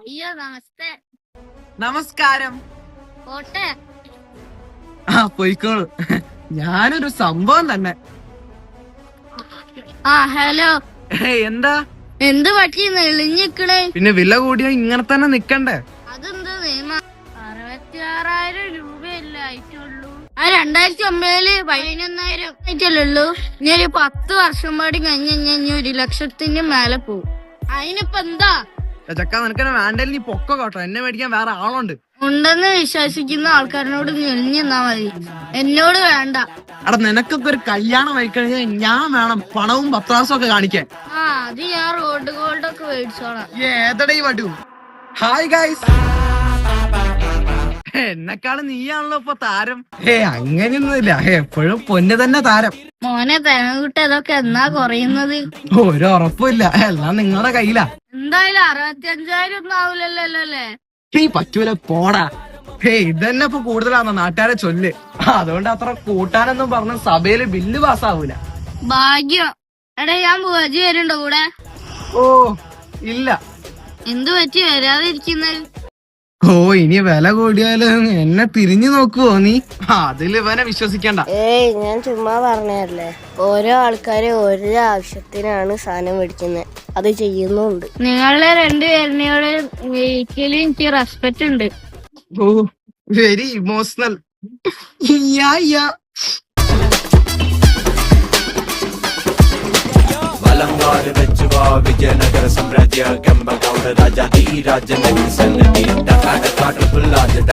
അയ്യോ നമസ്തേ. നമസ്കാരം. പോട്ടെ. ആ പോയിക്കോളൂ. ഞാനൊരു സംഭവം തന്നെ. ആ ഹലോ. എന്താ? എന്ത് പറ്റി നെളിഞ്ഞിക്കണേ പിന്നെ വില കൂടിയ ഇങ്ങനെ തന്നെ നിക്കണ്ടേ? അറുപത്തി ആറായിരം രൂപയല്ലേ ആയിട്ടുള്ളൂ. ആ രണ്ടായിരത്തി ഒമ്പതിൽ പതിനൊന്നായിരം ആയിട്ടല്ലുള്ളൂ ഇനി ഒരു പത്ത് വർഷം പാടി കഴിഞ്ഞ് കഴിഞ്ഞാൽ ഒരു ലക്ഷത്തിന് മേലെ പോവും അതിനിപ്പോ എന്താ? ചക്ക നിനക്ക് വേണ്ടേൽ നീ പൊക്കോ കേട്ടോ. എന്നെ മേടിക്കാൻ വേറെ ആളുണ്ട്. ഉണ്ടെന്ന് വിശ്വസിക്കുന്ന ആൾക്കാരനോട് ഞെളിഞ്ഞു നിന്നാ മതി. എന്നോട് വേണ്ട. എടാ നിനക്കൊക്കെ ഒരു കല്യാണം ആയിക്കഴിഞ്ഞാൽ ഞാൻ വേണം പണവും പത്രാസും ഒക്കെ കാണിക്കാൻ. ആ അത് ഞാൻ റോഡ് ഗോൾഡ് ഒക്കെ മേടിച്ചോളാം. ഏതടേ വടു? ഹായ് ഗൈസ് എന്നെക്കാളും നീയാണല്ലോ ഇപ്പൊ താരം. ഏ അങ്ങനെയൊന്നുമില്ല. എപ്പോഴും പൊന്ന് തന്നെ താരം. മോനെ തേങ്ങുട്ട് അതൊക്കെ എന്നാ കുറയുന്നത്? ഒരു ഉറപ്പില്ല എല്ലാം നിങ്ങളുടെ കയ്യിലാ. എന്തായാലും അറുപത്തി അഞ്ചായിരം ഒന്നും ആവൂലല്ലോ അല്ലേ നീ പറ്റൂല പോടാ. ഹേ ഇതന്നെ ഇപ്പൊ കൂടുതലാണോ നാട്ടുകാരെ ചൊല്ല്. അതുകൊണ്ട് അത്ര കൂട്ടാനെന്നും പറഞ്ഞ സഭയിൽ ബില്ല് പാസ്സാവൂല. ഭാഗ്യം. എടാ ഞാൻ പൂജി വരുന്നുണ്ടോ കൂടെ? ഓ ഇല്ല. എന്തു പറ്റി? വരാതിരിക്കുന്നത് ഓ ഇനി വില കൂടിയാലും എന്നെ തിരിഞ്ഞു നോക്കുവോ നീ? അതിൽ ഇവനെ വിശ്വസിക്കണ്ട. ഏയ് ഞാൻ ചുമ്മാ പറഞ്ഞല്ലേ ഓരോ ആൾക്കാര് ഓരോ ആവശ്യത്തിനാണ് സാധനം മേടിക്കുന്നത് അത് ചെയ്യുന്നുണ്ട്. നിങ്ങളുടെ രണ്ടുപേരുടെയോട് ഒരിക്കലും എനിക്ക് റെസ്പെക്ട് ഉണ്ട്. Oh very emotional yeah yeah ಮೆಚ್ಚುವ ವಿಜಯನಗರ ಸಾಮ್ರಾಜ್ಯ ಕೆಂಬಗೌಡ ರಾಜ ಈ ರಾಜ ನಗರಿ ಸನ್ನದಿ